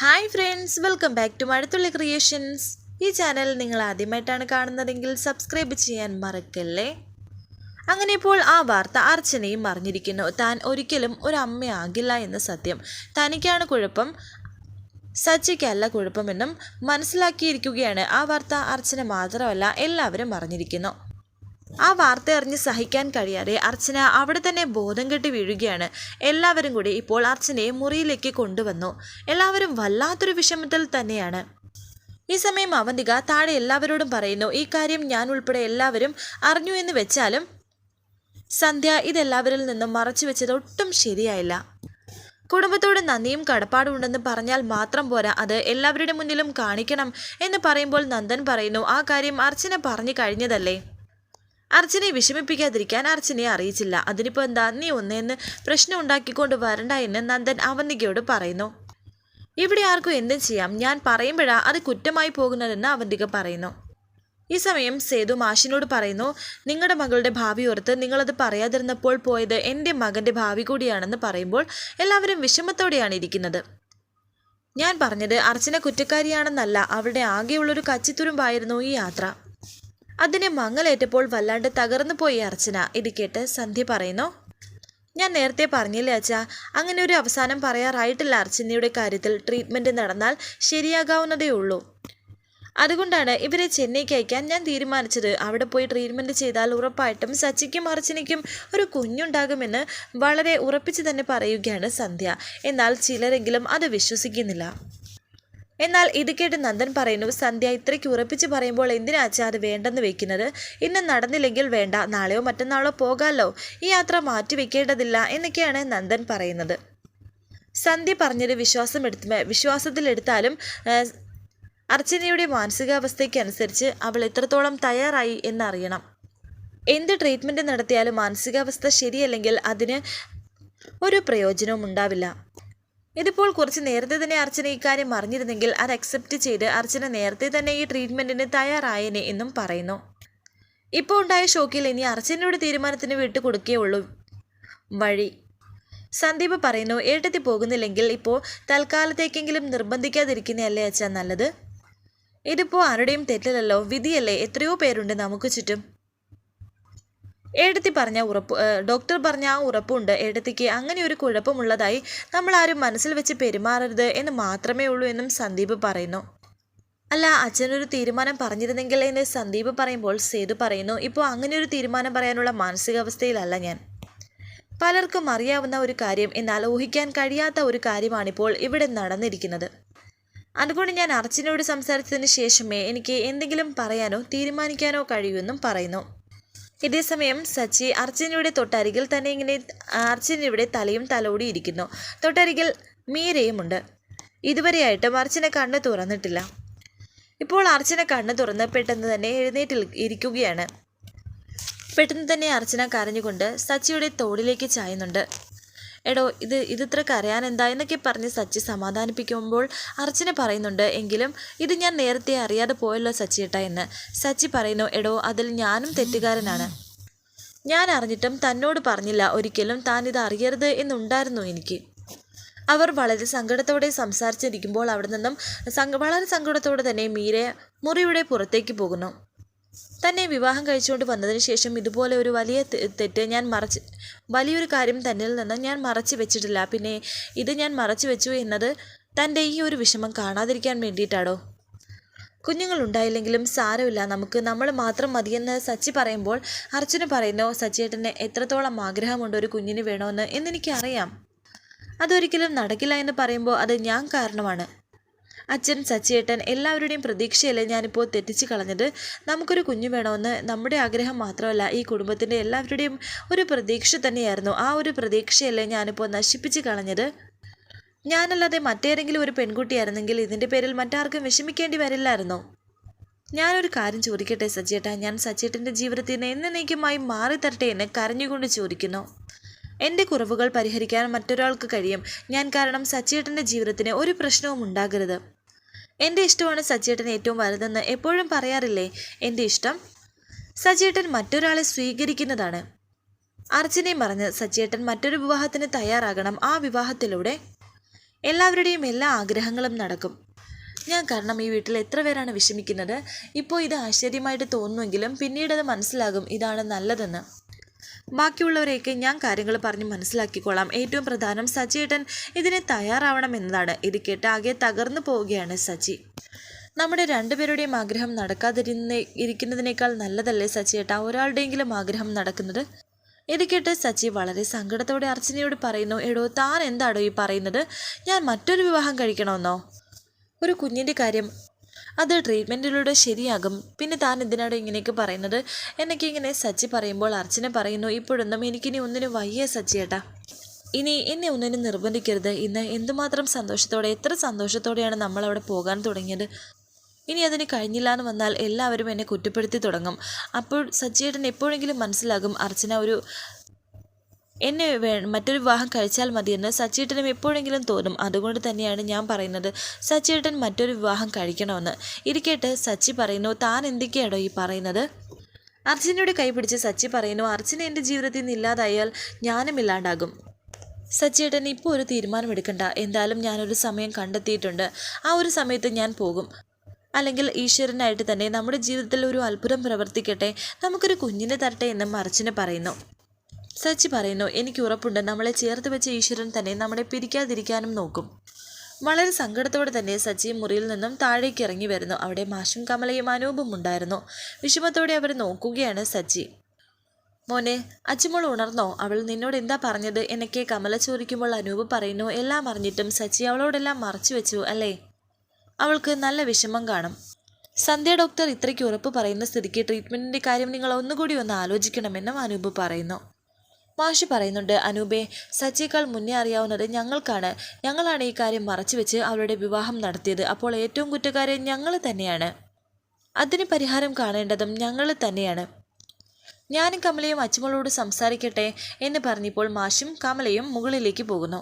Hi friends welcome back to Mazhathulli creations ഈ channel നിങ്ങൾ ആദ്യമായിട്ടാണ് കാണുന്നതെങ്കിൽ സബ്സ്ക്രൈബ് ചെയ്യാൻ മറക്കല്ലേ? അങ്ങനെ ഇപ്പോൾ ആ വാർത്ത അർച്ചനയും അറിഞ്ഞിരിക്കുന്നു. താൻ ഒരിക്കലും ഒരു അമ്മയാകില്ല എന്ന സത്യം. തനിക്കാണ് കുഴപ്പം സച്ചിക്കല്ല കുഴപ്പമെന്നും മനസ്സിലാക്കിയിരിക്കുകയാണ്. ആ വാർത്ത അർച്ചന മാത്രമല്ല എല്ലാവരും അറിഞ്ഞിരിക്കുന്നു. ആ വാർത്ത അറിഞ്ഞ് സഹിക്കാൻ കഴിയാതെ അർച്ചന അവിടെ തന്നെ ബോധം കെട്ടി വീഴുകയാണ്. എല്ലാവരും കൂടി ഇപ്പോൾ അർച്ചനയെ മുറിയിലേക്ക് കൊണ്ടുവന്നു. എല്ലാവരും വല്ലാത്തൊരു വിഷമത്തിൽ തന്നെയാണ്. ഈ സമയം അവന്തിക താഴെ എല്ലാവരോടും പറയുന്നു ഈ കാര്യം ഞാൻ ഉൾപ്പെടെ എല്ലാവരും അറിഞ്ഞു എന്ന് വെച്ചാലും സന്ധ്യ ഇതെല്ലാവരിൽ നിന്നും മറച്ചു വെച്ചത് ഒട്ടും ശരിയായില്ല. കുടുംബത്തോട് നന്ദിയും കടപ്പാടും ഉണ്ടെന്ന് പറഞ്ഞാൽ മാത്രം പോരാ അത് എല്ലാവരുടെ മുന്നിലും കാണിക്കണം എന്ന് പറയുമ്പോൾ നന്ദൻ പറയുന്നു ആ കാര്യം അർച്ചന പറഞ്ഞു കഴിഞ്ഞതല്ലേ? അർച്ചനയെ വിഷമിപ്പിക്കാതിരിക്കാൻ അർച്ചനയെ അറിയിച്ചില്ല. അതിനിപ്പോ എന്താ നീ ഒന്നേന്ന് പ്രശ്നം ഉണ്ടാക്കിക്കൊണ്ട് വരണ്ട എന്ന് നന്ദൻ അവന്തികയോട് പറയുന്നു. ഇവിടെ ആർക്കും എന്തും ചെയ്യാം. ഞാൻ പറയുമ്പോഴാ അത് കുറ്റമായി പോകുന്നതെന്ന് അവന്തിക പറയുന്നു. ഈ സമയം സേതു മാഷിനോട് പറയുന്നു നിങ്ങളുടെ മകളുടെ ഭാവി ഓർത്ത് നിങ്ങളത് പറയാതിരുന്നപ്പോൾ പോയത് എന്റെ മകന്റെ ഭാവി കൂടിയാണെന്ന് പറയുമ്പോൾ എല്ലാവരും വിഷമത്തോടെയാണ് ഇരിക്കുന്നത്. ഞാൻ പറഞ്ഞത് അർച്ചന കുറ്റക്കാരിയാണെന്നല്ല. അവരുടെ ആകെയുള്ളൊരു കച്ചിത്തുരുമ്പായിരുന്നു ഈ യാത്ര. അതിനെ മങ്ങലേറ്റപ്പോൾ വല്ലാണ്ട് തകർന്നു പോയി അർച്ചന. ഇത് കേട്ട് സന്ധ്യ പറയുന്നു ഞാൻ നേരത്തെ പറഞ്ഞില്ലേ അച്ഛ അങ്ങനെ ഒരു അവസാനം പറയാറായിട്ടില്ല അർച്ചനയുടെ കാര്യത്തിൽ ട്രീറ്റ്മെന്റ് നടന്നാൽ ശരിയാകാവുന്നതേ ഉള്ളൂ. അതുകൊണ്ടാണ് ഇവരെ ചെന്നൈക്ക് അയക്കാൻ ഞാൻ തീരുമാനിച്ചത്. അവിടെ പോയി ട്രീറ്റ്മെന്റ് ചെയ്താൽ ഉറപ്പായിട്ടും സച്ചിക്കും അർച്ചനയ്ക്കും ഒരു കുഞ്ഞുണ്ടാകുമെന്ന് വളരെ ഉറപ്പിച്ച് തന്നെ പറയുകയാണ് സന്ധ്യ. എന്നാൽ ചിലരെങ്കിലും അത് വിശ്വസിക്കുന്നില്ല. എന്നാൽ ഇത് കേട്ട് നന്ദൻ പറയുന്നു സന്ധ്യ ഇത്രയ്ക്ക് ഉറപ്പിച്ച് പറയുമ്പോൾ എന്തിനാ അച്ഛാ അത് വേണ്ടെന്ന് വെക്കുന്നത്? ഇന്ന് നടന്നില്ലെങ്കിൽ വേണ്ട നാളെയോ മറ്റന്നാളോ പോകാമല്ലോ ഈ യാത്ര മാറ്റിവെക്കേണ്ടതില്ല എന്നൊക്കെയാണ് നന്ദൻ പറയുന്നത്. സന്ധ്യ പറഞ്ഞത് വിശ്വാസം എടുത്ത് വിശ്വാസത്തിലെടുത്താലും അർച്ചനയുടെ മാനസികാവസ്ഥയ്ക്കനുസരിച്ച് അവൾ എത്രത്തോളം തയ്യാറായി എന്നറിയണം. എന്ത് ട്രീറ്റ്മെന്റ് നടത്തിയാലും മാനസികാവസ്ഥ ശരിയല്ലെങ്കിൽ അതിന് ഒരു പ്രയോജനവും ഉണ്ടാവില്ല ഇതിപ്പോൾ കുറച്ച് നേരത്തെ തന്നെ അർച്ചന ഇക്കാര്യം അറിഞ്ഞിരുന്നെങ്കിൽ അത് അക്സെപ്റ്റ് ചെയ്ത് അർച്ചന നേരത്തെ തന്നെ ഈ ട്രീറ്റ്മെന്റിന് തയ്യാറായേനെ എന്നും പറയുന്നു. ഇപ്പോൾ ഉണ്ടായ ഷോക്കിൽ ഇനി അർച്ചനയുടെ തീരുമാനത്തിന് വിട്ടുകൊടുക്കുകയുള്ളൂ വഴി. സന്ദീപ് പറയുന്നു ഏട്ടത്തി പോകുന്നില്ലെങ്കിൽ ഇപ്പോൾ തൽക്കാലത്തേക്കെങ്കിലും നിർബന്ധിക്കാതിരിക്കുന്നതല്ലേ അച്ഛാ നല്ലത്? ഇതിപ്പോൾ ആരുടെയും തെറ്റിലല്ലോ വിധിയല്ലേ? എത്രയോ പേരുണ്ട് നമുക്ക് ചുറ്റും. ഏടത്തി പറഞ്ഞ ഉറപ്പ് ഡോക്ടർ പറഞ്ഞ ആ ഉറപ്പുണ്ട്. ഏടത്തിക്ക് അങ്ങനെ ഒരു കുഴപ്പമുള്ളതായി നമ്മൾ ആരും മനസ്സിൽ വെച്ച് പെരുമാറരുത് എന്ന് മാത്രമേ ഉള്ളൂ എന്നും സന്ദീപ് പറയുന്നു. അല്ല അച്ഛനൊരു തീരുമാനം പറഞ്ഞിരുന്നെങ്കിൽ എന്ന് സന്ദീപ് പറയുമ്പോൾ സേതു പറയുന്നു ഇപ്പോൾ അങ്ങനെ ഒരു തീരുമാനം പറയാനുള്ള മാനസികാവസ്ഥയിലല്ല ഞാൻ. പലർക്കും അറിയാവുന്ന ഒരു കാര്യം എന്നാൽ ഊഹിക്കാൻ കഴിയാത്ത ഒരു കാര്യമാണിപ്പോൾ ഇവിടെ നടന്നിരിക്കുന്നത്. അതുകൊണ്ട് ഞാൻ അർച്ചനയോട് സംസാരിച്ചതിന് ശേഷമേ എനിക്ക് എന്തെങ്കിലും പറയാനോ തീരുമാനിക്കാനോ കഴിയുമെന്നും പറയുന്നു. ഇതേസമയം സച്ചി അർജുനയുടെ തൊട്ടരികിൽ തന്നെ ഇങ്ങനെ അർച്ചനയുടെ തലയും തലോടി ഇരിക്കുന്നു. തൊട്ടരികിൽ മീരയുമുണ്ട്. ഇതുവരെയായിട്ടും അർച്ചന കണ്ണ് തുറന്നിട്ടില്ല. ഇപ്പോൾ അർച്ചന കണ്ണ് തുറന്ന് പെട്ടെന്ന് തന്നെ എഴുന്നേറ്റ് ഇരിക്കുകയാണ്. പെട്ടെന്ന് തന്നെ അർച്ചന കരഞ്ഞുകൊണ്ട് സച്ചിയുടെ തോളിലേക്ക് ചായുന്നുണ്ട്. എടോ ഇത് ഇതിത്ര കരയാൻ എന്താ എന്നൊക്കെ പറഞ്ഞ് സച്ചി സമാധാനിപ്പിക്കുമ്പോൾ അർച്ചന പറയുന്നുണ്ട് എങ്കിലും ഇത് ഞാൻ നേരത്തെ അറിയാതെ പോയല്ലോ സച്ചിയേട്ട എന്ന്. സച്ചി പറയുന്നു എടോ അതിൽ ഞാനും തെറ്റുകാരനാണ്. ഞാൻ അറിഞ്ഞിട്ടും തന്നോട് പറഞ്ഞില്ല ഒരിക്കലും താൻ ഇത് അറിയരുത് എന്നുണ്ടായിരുന്നു എനിക്ക്. അവർ വളരെ സങ്കടത്തോടെ സംസാരിച്ചിരിക്കുമ്പോൾ അവിടെ നിന്നും വളരെ സങ്കടത്തോടെ തന്നെ മീര മുറിയുടെ പുറത്തേക്ക് പോകുന്നു. തന്നെ വിവാഹം കഴിച്ചുകൊണ്ട് വന്നതിന് ശേഷം ഇതുപോലെ ഒരു വലിയ തെറ്റ് ഞാൻ മറച്ച് വലിയൊരു കാര്യം തന്നിൽ നിന്ന് ഞാൻ മറച്ചു വെച്ചിട്ടില്ല. പിന്നെ ഇത് ഞാൻ മറച്ചു വെച്ചു എന്നത് തന്റെ ഈ ഒരു വിഷമം കാണാതിരിക്കാൻ വേണ്ടിയിട്ടാണോ? കുഞ്ഞുങ്ങളുണ്ടായില്ലെങ്കിലും സാരമില്ല. നമുക്ക് നമ്മൾ മാത്രം മതിയെന്ന് സച്ചി പറയുമ്പോൾ അർച്ചന പറയുന്നു സച്ചിയേട്ടന് എത്രത്തോളം ആഗ്രഹമുണ്ട് ഒരു കുഞ്ഞിന് വേണമെന്ന് എന്നെനിക്കറിയാം. അതൊരിക്കലും നടക്കില്ല എന്ന് പറയുമ്പോൾ അത് ഞാൻ കാരണമാണ്. അച്ഛൻ സച്ചിയേട്ടൻ എല്ലാവരുടെയും പ്രതീക്ഷയല്ലേ ഞാനിപ്പോൾ തെറ്റിച്ച് കളഞ്ഞത്? നമുക്കൊരു കുഞ്ഞു വേണമെന്ന് നമ്മുടെ ആഗ്രഹം മാത്രമല്ല ഈ കുടുംബത്തിന്റെ എല്ലാവരുടെയും ഒരു പ്രതീക്ഷ തന്നെയായിരുന്നു. ആ ഒരു പ്രതീക്ഷയല്ലേ ഞാനിപ്പോൾ നശിപ്പിച്ച് കളഞ്ഞത്? ഞാനല്ലാതെ മറ്റേതെങ്കിലും ഒരു പെൺകുട്ടിയായിരുന്നെങ്കിൽ ഇതിന്റെ പേരിൽ മറ്റാർക്കും വിഷമിക്കേണ്ടി വരില്ലായിരുന്നോ? ഞാനൊരു കാര്യം ചോദിക്കട്ടെ സച്ചിയേട്ടാ? ഞാൻ സച്ചിയേട്ടന്റെ ജീവിതത്തിൽ നിന്ന് എന്നേക്കുമായി മാറി തരട്ടെ എന്ന് കരഞ്ഞുകൊണ്ട് ചോദിക്കുന്നു. എന്റെ കുറവുകൾ പരിഹരിക്കാൻ മറ്റൊരാൾക്ക് കഴിയും. ഞാൻ കാരണം സച്ചിയേട്ടന്റെ ജീവിതത്തിന് ഒരു പ്രശ്നവും ഉണ്ടാകരുത്. എന്റെ ഇഷ്ടമാണ് സജ്ജേട്ടൻ ഏറ്റവും വലുതെന്ന് എപ്പോഴും പറയാറില്ലേ? എന്റെ ഇഷ്ടം? സജ്ജേട്ടൻ മറ്റൊരാളെ സ്വീകരിക്കുന്നതാണ്. അർച്ചനയും പറഞ്ഞ് സജ്ജേട്ടൻ മറ്റൊരു വിവാഹത്തിന് തയ്യാറാകണം ആ വിവാഹത്തിലൂടെ. എല്ലാവരുടെയും എല്ലാ ആഗ്രഹങ്ങളും നടക്കും. ഞാൻ കാരണം ഈ വീട്ടിൽ എത്ര പേരാണ് വിഷമിക്കുന്നത്? ഇപ്പോൾ ഇത് ആശ്ചര്യമായിട്ട് തോന്നുമെങ്കിലും പിന്നീടത് മനസ്സിലാകും ഇതാണ് നല്ലതെന്ന്. ബാക്കിയുള്ളവരെയൊക്കെ ഞാൻ കാര്യങ്ങൾ പറഞ്ഞ് മനസ്സിലാക്കിക്കോളാം. ഏറ്റവും പ്രധാനം സച്ചിയേട്ടൻ ഇതിന് തയ്യാറാവണം എന്നതാണ്. ഇത് കേട്ട് ആകെ തകർന്നു പോവുകയാണ് സജി. നമ്മുടെ രണ്ടുപേരുടെയും ആഗ്രഹം നടക്കാതിരുന്ന ഇരിക്കുന്നതിനേക്കാൾ നല്ലതല്ലേ സച്ചിയേട്ട ഒരാളുടെയെങ്കിലും ആഗ്രഹം നടക്കുന്നത്? ഇത് കേട്ട് സച്ചി വളരെ സങ്കടത്തോടെ അർച്ചനയോട് പറയുന്നു എടോ താൻ എന്താടോ ഈ പറയുന്നത്? ഞാൻ മറ്റൊരു വിവാഹം കഴിക്കണമെന്നോ? ഒരു കുഞ്ഞിന്റെ കാര്യം അത് ട്രീറ്റ്മെന്റിലൂടെ ശരിയാകും. പിന്നെ താൻ എന്തിനാണ് ഇങ്ങനെയൊക്കെ പറയുന്നത്? എന്നൊക്കെ ഇങ്ങനെ സച്ചി പറയുമ്പോൾ അർച്ചന പറയുന്നു ഇപ്പോഴൊന്നും എനിക്കിനി ഒന്നിനും വയ്യ സച്ചിയേട്ടാ. ഇനി എന്നെ ഒന്നിനും നിർബന്ധിക്കരുത്. ഇന്ന് എന്തുമാത്രം സന്തോഷത്തോടെ എത്ര സന്തോഷത്തോടെയാണ് നമ്മൾ അവിടെ പോകാൻ തുടങ്ങിയത്? ഇനി അതിന് കഴിഞ്ഞില്ല എന്ന് വന്നാൽ എല്ലാവരും എന്നെ കുറ്റപ്പെടുത്തി തുടങ്ങും. അപ്പോൾ സജ്ജേട്ടൻ എപ്പോഴെങ്കിലും മനസ്സിലാകും അർച്ചന ഒരു എന്നെ മറ്റൊരു വിവാഹം കഴിച്ചാൽ മതിയെന്ന് സച്ചേട്ടനും എപ്പോഴെങ്കിലും തോന്നും. അതുകൊണ്ട് തന്നെയാണ് ഞാൻ പറയുന്നത്. സച്ചേട്ടൻ മറ്റൊരു വിവാഹം കഴിക്കണമെന്ന്. ഇരിക്കട്ടെ സച്ചി പറയുന്നു താൻ എന്തൊക്കെയാണോ ഈ പറയുന്നത്? അർജുനോട് കൈപിടിച്ച് സച്ചി പറയുന്നു അർജുന എന്റെ ജീവിതത്തിൽ നിന്ന് ഇല്ലാതായാൽ ഞാനും ഇല്ലാണ്ടാകും. സച്ചേട്ടൻ ഇപ്പോൾ ഒരു തീരുമാനമെടുക്കണ്ട എന്തായാലും ഞാനൊരു സമയം കണ്ടെത്തിയിട്ടുണ്ട്. ആ ഒരു സമയത്ത് ഞാൻ പോകും. അല്ലെങ്കിൽ ഈശ്വരനായിട്ട് തന്നെ നമ്മുടെ ജീവിതത്തിൽ ഒരു അത്ഭുതം പ്രവർത്തിക്കട്ടെ. നമുക്കൊരു കുഞ്ഞിനെ തരട്ടെ എന്നും അർച്ചന പറയുന്നു. സച്ചി പറയുന്നു എനിക്ക് ഉറപ്പുണ്ട്. നമ്മളെ ചേർത്ത് വെച്ച ഈശ്വരൻ തന്നെ നമ്മളെ പിരിക്കാതിരിക്കാനും നോക്കും. വളരെ സങ്കടത്തോടെ തന്നെ സച്ചി മുറിയിൽ നിന്നും താഴേക്ക് ഇറങ്ങി വരുന്നു. അവിടെ മാഷും കമലയും അനൂപും ഉണ്ടായിരുന്നു. വിഷമത്തോടെ അവർ നോക്കുകയാണ് സച്ചി. മോനെ അച്ചുമോൾ ഉണർന്നോ? അവൾ നിന്നോട് എന്താ പറഞ്ഞത്? എന്നൊക്കെ കമല ചോദിക്കുമ്പോൾ അനൂപ് പറയുന്നു എല്ലാം അറിഞ്ഞിട്ടും സച്ചി അവളോടെല്ലാം മറച്ചു വെച്ചു അല്ലേ? അവൾക്ക് നല്ല വിഷമം കാണും. സന്ധ്യ ഡോക്ടർ ഇത്രയ്ക്ക് ഉറപ്പ് പറയുന്ന സ്ഥിതിക്ക് ട്രീറ്റ്മെന്റിന്റെ കാര്യം നിങ്ങൾ ഒന്നുകൂടി ഒന്ന് ആലോചിക്കണമെന്നും അനൂപ് പറയുന്നു. മാഷി പറയുന്നുണ്ട് അനൂപെ സച്ചിയേക്കാൾ മുന്നേ അറിയാവുന്നത് ഞങ്ങൾക്കാണ്. ഞങ്ങളാണ് ഈ കാര്യം മറച്ചുവെച്ച് അവരുടെ വിവാഹം നടത്തിയത്. അപ്പോൾ ഏറ്റവും കുറ്റക്കാരെ ഞങ്ങൾ തന്നെയാണ്. അതിന് പരിഹാരം കാണേണ്ടതും ഞങ്ങൾ തന്നെയാണ്. ഞാനും കമലയും അച്ചുമളോട് സംസാരിക്കട്ടെ എന്ന് പറഞ്ഞപ്പോൾ മാഷും കമലയും മുകളിലേക്ക് പോകുന്നു.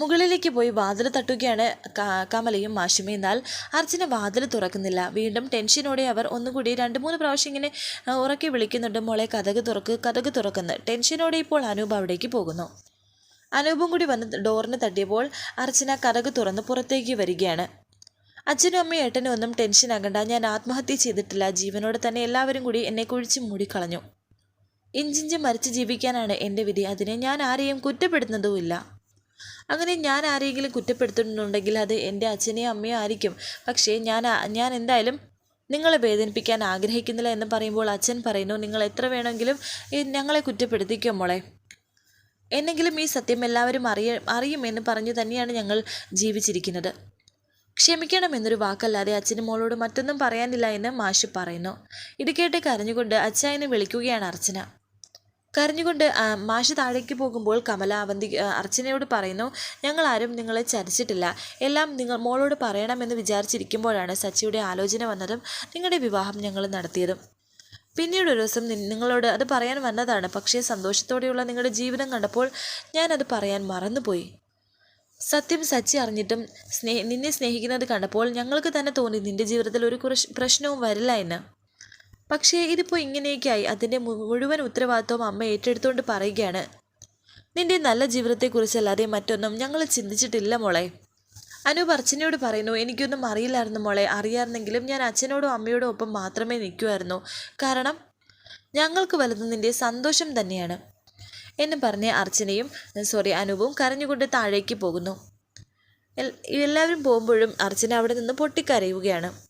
മുകളിലേക്ക് പോയി വാതിൽ തട്ടുകയാണ് കമലയും മാഷുമേ എന്നാൽ അർച്ചന വാതിൽ തുറക്കുന്നില്ല. വീണ്ടും ടെൻഷനോടെ അവർ ഒന്നുകൂടി രണ്ട് മൂന്ന് പ്രാവശ്യം ഇങ്ങനെ ഉറക്കി വിളിക്കുന്നുണ്ട്. മോളെ കഥക് തുറക്ക് കഥക് തുറക്കുന്നു. ടെൻഷനോടെ ഇപ്പോൾ അനൂപ് അവിടേക്ക് പോകുന്നു. അനൂപും കൂടി വന്ന് ഡോറിന് തട്ടിയപ്പോൾ അർച്ചന കഥക് തുറന്ന് പുറത്തേക്ക് വരികയാണ്. അച്ഛനും അമ്മയും ഏട്ടനും ഒന്നും ടെൻഷൻ ആകണ്ട. ഞാൻ ആത്മഹത്യ ചെയ്തിട്ടില്ല. ജീവനോടെ തന്നെ എല്ലാവരും കൂടി എന്നെ കുഴിച്ച് മൂടിക്കളഞ്ഞു. ഇഞ്ചിഞ്ച് മരിച്ച് ജീവിക്കാനാണ് എന്റെ വിധി. അതിനെ ഞാൻ ആരെയും കുറ്റപ്പെടുത്തുന്നതുമില്ല. അങ്ങനെ ഞാൻ ആരെങ്കിലും കുറ്റപ്പെടുത്തുന്നുണ്ടെങ്കിൽ അത് എന്റെ അച്ഛനെയും അമ്മയും ആയിരിക്കും. പക്ഷേ ഞാൻ ഞാൻ എന്തായാലും നിങ്ങളെ വേദനിപ്പിക്കാൻ ആഗ്രഹിക്കുന്നില്ല എന്ന് പറയുമ്പോൾ അച്ഛൻ പറയുന്നു നിങ്ങൾ എത്ര വേണമെങ്കിലും ഞങ്ങളെ കുറ്റപ്പെടുത്തിക്കോ മോളെ. എന്നെങ്കിലും ഈ സത്യം എല്ലാവരും അറിയ അറിയുമെന്ന് പറഞ്ഞു തന്നെയാണ് ഞങ്ങൾ ജീവിച്ചിരിക്കുന്നത്. ക്ഷമിക്കണം എന്നൊരു വാക്കല്ലാതെ അച്ഛനും മോളോട് മറ്റൊന്നും പറയാനില്ല എന്ന് മാഷ് പറയുന്നു. ഇത് കേട്ട് കരഞ്ഞുകൊണ്ട് അച്ഛനെ വിളിക്കുകയാണ് അർച്ചന. കരഞ്ഞുകൊണ്ട് മാഷ് താഴേക്ക് പോകുമ്പോൾ കമല അവന്തി അർച്ചനയോട് പറയുന്നു ഞങ്ങൾ ആരും നിങ്ങളെ ചരിച്ചിട്ടില്ല എല്ലാം നിങ്ങൾ മോളോട് പറയണമെന്ന് വിചാരിച്ചിരിക്കുമ്പോഴാണ് സച്ചിയുടെ ആലോചന വന്നതും നിങ്ങളുടെ വിവാഹം ഞങ്ങൾ നടത്തിയതും. പിന്നീട് ഒരു ദിവസം നിങ്ങളോട് അത് പറയാൻ വന്നതാണ്. പക്ഷേ സന്തോഷത്തോടെയുള്ള നിങ്ങളുടെ ജീവിതം കണ്ടപ്പോൾ ഞാനത് പറയാൻ മറന്നുപോയി. സത്യം സച്ചി അറിഞ്ഞിട്ടും സ്നേ നിന്നെ സ്നേഹിക്കുന്നത് കണ്ടപ്പോൾ ഞങ്ങൾക്ക് തന്നെ തോന്നി നിന്റെ ജീവിതത്തിൽ ഒരു പ്രശ്നവും വരില്ല എന്ന്. പക്ഷേ ഇതിപ്പോൾ ഇങ്ങനെയൊക്കെയായി. അതിന്റെ മുഴുവൻ ഉത്തരവാദിത്വം അമ്മ ഏറ്റെടുത്തുകൊണ്ട് പറയുകയാണ്. നിന്റെ നല്ല ജീവിതത്തെക്കുറിച്ചല്ലാതെ മറ്റൊന്നും ഞങ്ങൾ ചിന്തിച്ചിട്ടില്ല മോളെ. അനു അർച്ചനയോട് പറയുന്നു എനിക്കൊന്നും അറിയില്ലായിരുന്നു മോളെ. അറിയാമെന്നെങ്കിലും ഞാൻ അച്ഛനോടും അമ്മയോടും ഒപ്പം മാത്രമേ നിൽക്കുമായിരുന്നു കാരണം ഞങ്ങൾക്ക് വലുത് നിന്റെ സന്തോഷം തന്നെയാണ്. എന്ന് പറഞ്ഞ് അർച്ചനയും സോറി അനുവും കരഞ്ഞുകൊണ്ട് താഴേക്ക് പോകുന്നു. എല്ലാവരും പോകുമ്പോഴും അർച്ചന അവിടെ നിന്ന് പൊട്ടിക്കരയുകയാണ്.